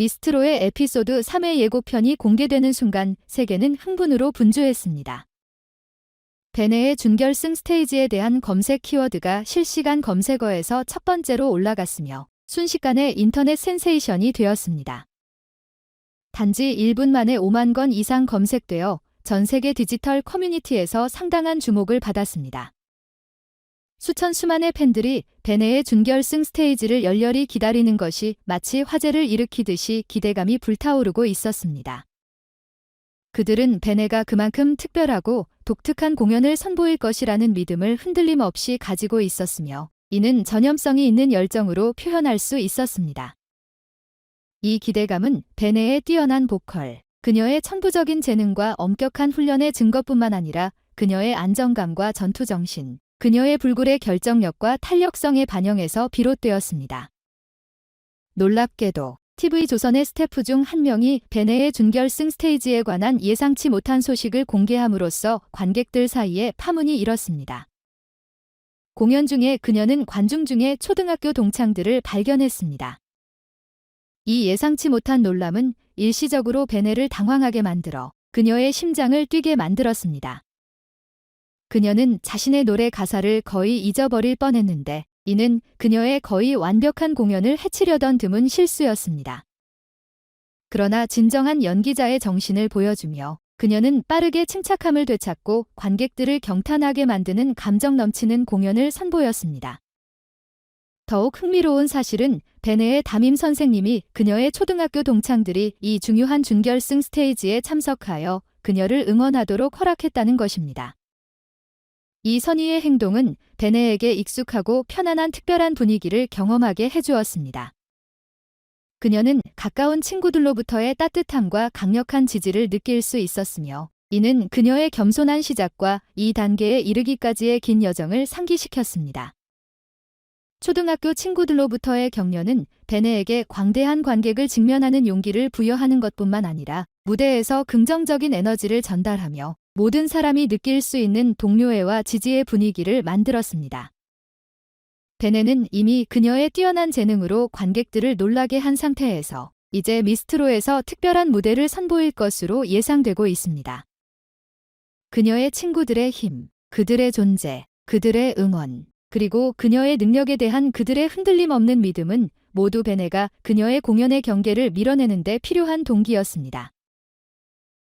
미스트로의 에피소드 3회 예고편이 공개되는 순간 세계는 흥분으로 분주했습니다. 베네의 준결승 스테이지에 대한 검색 키워드가 실시간 검색어에서 첫 번째로 올라갔으며 순식간에 인터넷 센세이션이 되었습니다. 단지 1분 만에 5만 건 이상 검색되어 전 세계 디지털 커뮤니티에서 상당한 주목을 받았습니다. 수천 수만의 팬들이 베네의 준결승 스테이지를 열렬히 기다리는 것이 마치 화제를 일으키듯이 기대감이 불타오르고 있었습니다. 그들은 베네가 그만큼 특별하고 독특한 공연을 선보일 것이라는 믿음을 흔들림 없이 가지고 있었으며 이는 전염성이 있는 열정으로 표현할 수 있었습니다. 이 기대감은 베네의 뛰어난 보컬, 그녀의 천부적인 재능과 엄격한 훈련의 증거뿐만 아니라 그녀의 안정감과 전투정신, 그녀의 불굴의 결정력과 탄력성에 반영해서 비롯되었습니다. 놀랍게도 TV조선의 스태프 중 한 명이 베네의 준결승 스테이지에 관한 예상치 못한 소식을 공개함으로써 관객들 사이에 파문이 일었습니다. 공연 중에 그녀는 관중 중에 초등학교 동창들을 발견했습니다. 이 예상치 못한 놀람은 일시적으로 베네를 당황하게 만들어 그녀의 심장을 뛰게 만들었습니다. 그녀는 자신의 노래 가사를 거의 잊어버릴 뻔했는데 이는 그녀의 거의 완벽한 공연을 해치려던 드문 실수였습니다. 그러나 진정한 연기자의 정신을 보여주며 그녀는 빠르게 침착함을 되찾고 관객들을 경탄하게 만드는 감정 넘치는 공연을 선보였습니다. 더욱 흥미로운 사실은 베네의 담임 선생님이 그녀의 초등학교 동창들이 이 중요한 준결승 스테이지에 참석하여 그녀를 응원하도록 허락했다는 것입니다. 이 선의의 행동은 베네에게 익숙하고 편안한 특별한 분위기를 경험하게 해주었습니다. 그녀는 가까운 친구들로부터의 따뜻함과 강력한 지지를 느낄 수 있었으며 이는 그녀의 겸손한 시작과 이 단계에 이르기까지의 긴 여정을 상기시켰습니다. 초등학교 친구들로부터의 격려는 베네에게 광대한 관객을 직면하는 용기를 부여하는 것뿐만 아니라 무대에서 긍정적인 에너지를 전달하며 모든 사람이 느낄 수 있는 동료애와 지지의 분위기를 만들었습니다. 베네는 이미 그녀의 뛰어난 재능으로 관객들을 놀라게 한 상태에서 이제 미스트로에서 특별한 무대를 선보일 것으로 예상되고 있습니다. 그녀의 친구들의 힘, 그들의 존재, 그들의 응원, 그리고 그녀의 능력에 대한 그들의 흔들림 없는 믿음은 모두 베네가 그녀의 공연의 경계를 밀어내는 데 필요한 동기였습니다.